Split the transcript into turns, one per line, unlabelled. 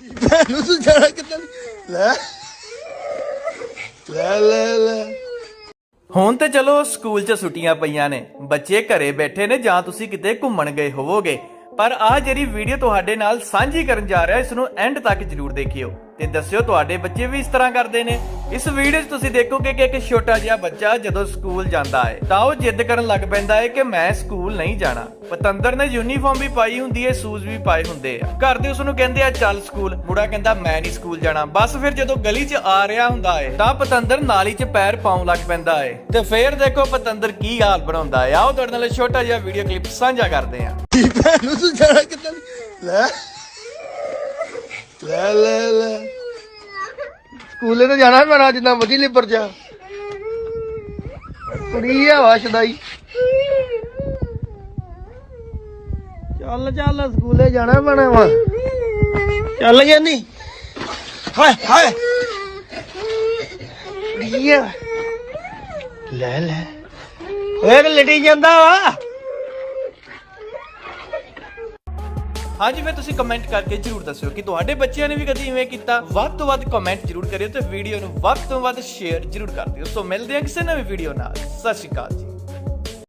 ਭੈਣ ਨੂੰ ਜਾਣਾ ਕਿੱਦਾਂ ਲੈ। ਲੈ ਲੈ ਲੈ।
ਹੁਣ ਤੇ ਚਲੋ ਸਕੂਲ 'ਚ ਛੁੱਟੀਆਂ ਪਈਆਂ ਨੇ। ਬੱਚੇ ਘਰੇ ਬੈਠੇ ਨੇ ਜਾਂ ਤੁਸੀਂ ਕਿਤੇ ਘੁੰਮਣ ਗਏ ਹੋਵੋਗੇ। ਪਰ ਆ ਜਿਹੜੀ ਵੀਡੀਓ ਤੁਹਾਡੇ ਨਾਲ ਸਾਂਝੀ ਕਰਨ ਜਾ ਰਿਹਾ, ਇਸ ਨੂੰ ਐਂਡ ਤੱਕ ਜਰੂਰ ਦੇਖਿਓ ਤੇ ਦੱਸਿਓ ਤੁਹਾਡੇ ਬੱਚੇ ਵੀ ਇਸ ਤਰ੍ਹਾਂ ਕਰਦੇ ਨੇ। ਇਸ ਵੀਡੀਓ 'ਚ ਤੁਸੀਂ ਦੇਖੋਗੇ ਕਿ ਇੱਕ ਛੋਟਾ ਜਿਹਾ ਬੱਚਾ ਜਦੋਂ ਸਕੂਲ ਜਾਂਦਾ ਹੈ, ਤਾਂ ਉਹ ਜਿੱਦ ਕਰਨ ਲੱਗ ਪੈਂਦਾ ਹੈ ਕਿ ਮੈਂ ਸਕੂਲ ਨਹੀਂ ਜਾਣਾ। ਪਤੰਦਰ ਨੇ ਯੂਨੀਫਾਰਮ ਵੀ ਪਾਈ ਹੁੰਦੀ ਹੈ, ਸ਼ੂਜ਼ ਵੀ ਪਾਏ ਹੁੰਦੇ ਆ। ਘਰ ਦੇ ਉਸ ਨੂੰ ਕਹਿੰਦੇ ਆ, ਚੱਲ ਸਕੂਲ। ਮੁੰਡਾ ਕਹਿੰਦਾ, ਮੈਂ ਨਹੀਂ ਸਕੂਲ ਜਾਣਾ। ਬਸ ਫਿਰ ਜਦੋਂ ਗਲੀ 'ਚ ਆ ਰਿਹਾ ਹੁੰਦਾ ਹੈ, ਤਾਂ ਪਤੰਦਰ ਨਾਲੀ 'ਚ ਪੈਰ ਪਾਉਣ ਲੱਗ ਪੈਂਦਾ ਹੈ। ਤੇ ਫੇਰ ਦੇਖੋ ਪਤੰਦਰ ਕੀ ਹਾਲ ਬਣਾਉਂਦਾ ਹੈ। ਆਓ ਤੁਹਾਡੇ ਨਾਲ ਛੋਟਾ ਜਿਹਾ ਵੀਡੀਓ ਕਲਿੱਪ ਸਾਂਝਾ ਕਰਦੇ ਆ
ਭੈਣ ਨੂੰ ਜਾਣਾ ਕਿੱਦਾਂ? ਲੈ ਲੈ ਲੈ। ਸਕੂਲੇ ਤਾਂ ਜਾਣਾ ਪੈਣਾ ਜਿੰਨਾ ਮਰਜ਼ੀ ਲਿਬਰ ਜਾ। ਕੁੜੀ ਆ ਵਸ਼ਦਾਈ ਚੱਲ ਚੱਲ, ਸਕੂਲੇ ਜਾਣਾ ਪੈਣਾ ਵਾ। ਚੱਲ ਜਾਂਦੀ ਹਾਏ ਹਾਏ। ਕੁੜੀ ਆ ਲੈ ਲੈ। ਓਏ ਲੜੀ ਜਾਂਦਾ ਵਾ।
ਹਾਂਜੀ, ਫਿਰ ਤੁਸੀਂ ਕਮੈਂਟ ਕਰਕੇ ਜਰੂਰ ਦੱਸਿਓ ਕਿ ਤੁਹਾਡੇ ਬੱਚਿਆਂ ਨੇ ਵੀ ਕਦੀ ਇਵੇਂ ਕੀਤਾ। ਵੱਧ ਤੋਂ ਵੱਧ ਕਮੈਂਟ ਜਰੂਰ ਕਰਿਓ ਤੇ ਵੀਡੀਓ ਨੂੰ ਵੱਧ ਤੋਂ ਵੱਧ ਸ਼ੇਅਰ ਜਰੂਰ ਕਰ ਦਿਓ। ਸੋ ਮਿਲਦੇ ਹਾਂ ਕਿਸੇ ਨਵੀਂ ਵੀਡੀਓ ਨਾਲ। ਸਤਿ ਸ਼੍ਰੀ ਅਕਾਲ ਜੀ।